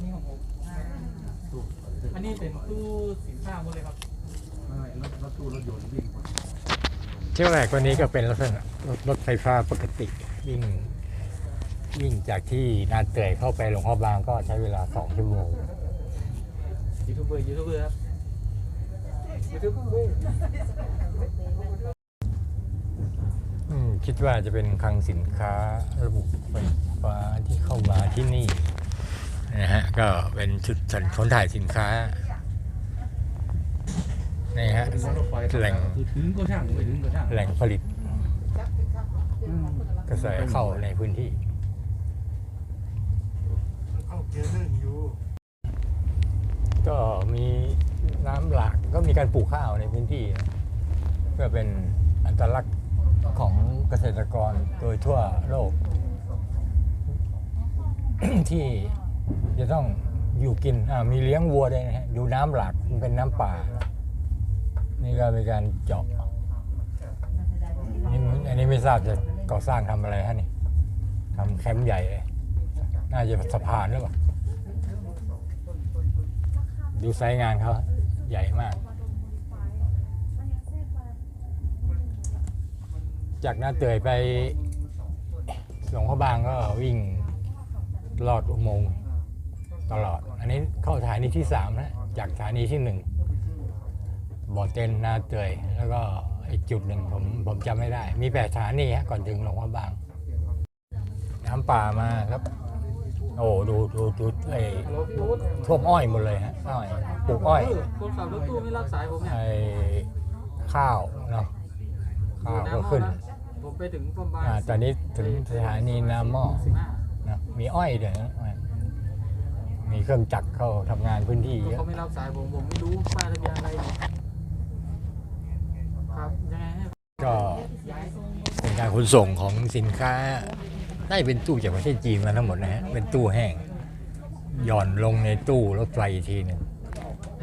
นนี้ของผมอันนี้เป็นตู้สินค้าหมดเลยครับไม่รถรถตู้รถยนต์วิ่งหมดเที่ยวแรกวันนี้ก็เป็นลักษณะรถรถไฟฟ้าปกติวิ่งวิ่งจากที่นาเตยเข้าไปหลวงพ่อบางก็ใช้เวลาสองชั่วโมงยูทูบเบอร์ยูทูบเบอร์ครับยูทูบเบอร์อืมคิดว่าจะเป็นคลังสินค้าระบบไฟฟ้าที่เข้ามาที่นี่นะฮะ ก็เป็นจุดสันขนถ่ายสินค้านี่ฮะแหล่งแหล่งผลิตกระแสเข้าในพื้นที่ก็มีน้ำหลากก็มีการปลูกข้าวในพื้นที่ เพื่อเป็นอัตลักษณ์ของเกษตรกรโดยทั่วโลก ที่ จะต้องอยู่กินมีเลี้ยงวัวด้วยนะฮะดูน้ำหลากมันเป็นน้ำป่า นี่ก็เป็นการเจาะนี่อันนี้ไม่ทราบจะก่อสร้างทำอะไรฮะนี่ทำแคมป์ใหญ่เลย น่าจะสะพานหรือเปล่า ดูไซต์งานเขาใหญ่มาก จากหน้าเตยไปหลวงพ่อบางก็วิ่งลอดอุโมงค์ ตลอด อันนี้เข้าสถานีที่สามนะจากสถานีที่หนึ่งบ่อเต็นนาเตยแล้วก็อีกจุดหนึ่งผมผมจำไม่ได้ มีแปดสถานีฮะก่อนถึงหลวงพ่อบาง น้ำป่ามาครับ โอ้ดูดูดูไอ้รถตู้ท่วมอ้อยหมดเลยฮะอ้อยปลูกอ้อยคนขับรถตู้ไม่รับสายผมเนี่ยไอ้ข้าวเนาะข้าวก็ขึ้นผมไปถึงประมาณอ่าตอนนี้ถึงสถานีนาหม้อสิบห้านะมีอ้อยด้วยนะอ้อย มีเครื่องจักรเข้าทำงานพื้นที่เยอะเขาไม่รับสายผมผมไม่รู้ป้ายทะเบียนอะไรเนี่ยครับยังไงให้ก็เป็นการขนส่งของสินค้าได้เป็นตู้จากประเทศจีนมาทั้งหมดนะฮะเป็นตู้แห้งหย่อนลงในตู้รถไฟอีกทีหนึ่ง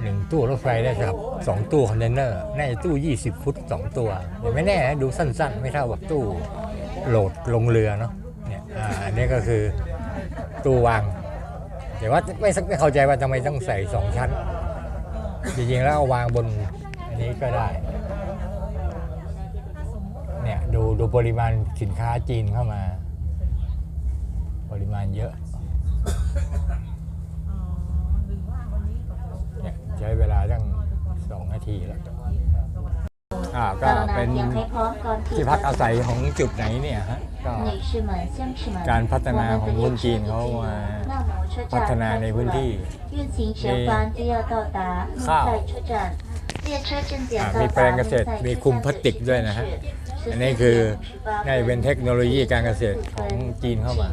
หนึ่งตู้รถไฟได้ครับสองตู้คอนเทนเนอร์น่าจะตู้ 20 ฟุตสองตัวเดี๋ยวไม่แน่นะดูสั้นๆ ไม่เท่ากับตู้โหลดลงเรือเนาะเนี่ยอ่าอันนี้ก็คือตู้วาง แต่ว่าไม่ไม่เข้าใจว่าทำไมต้องใส่สองชั้น จริงๆแล้วเอาวางบนอันนี้ก็ได้ เนี่ยดูดูปริมาณสินค้าจีนเข้ามา ปริมาณเยอะเนี่ยใช้เวลาตั้งสองนาทีแล้วอ่าก็เป็นที่พักอาศัยของจุดไหนเนี่ยฮะก็การพัฒนาของคนจีนเขามา พัฒนาในพื้นที่มีข้าวมีแปลงเกษตรมีคุมพลาสติกด้วยนะฮะอันนี้คือในเป็นเทคโนโลยีการเกษตรของจีนเข้ามา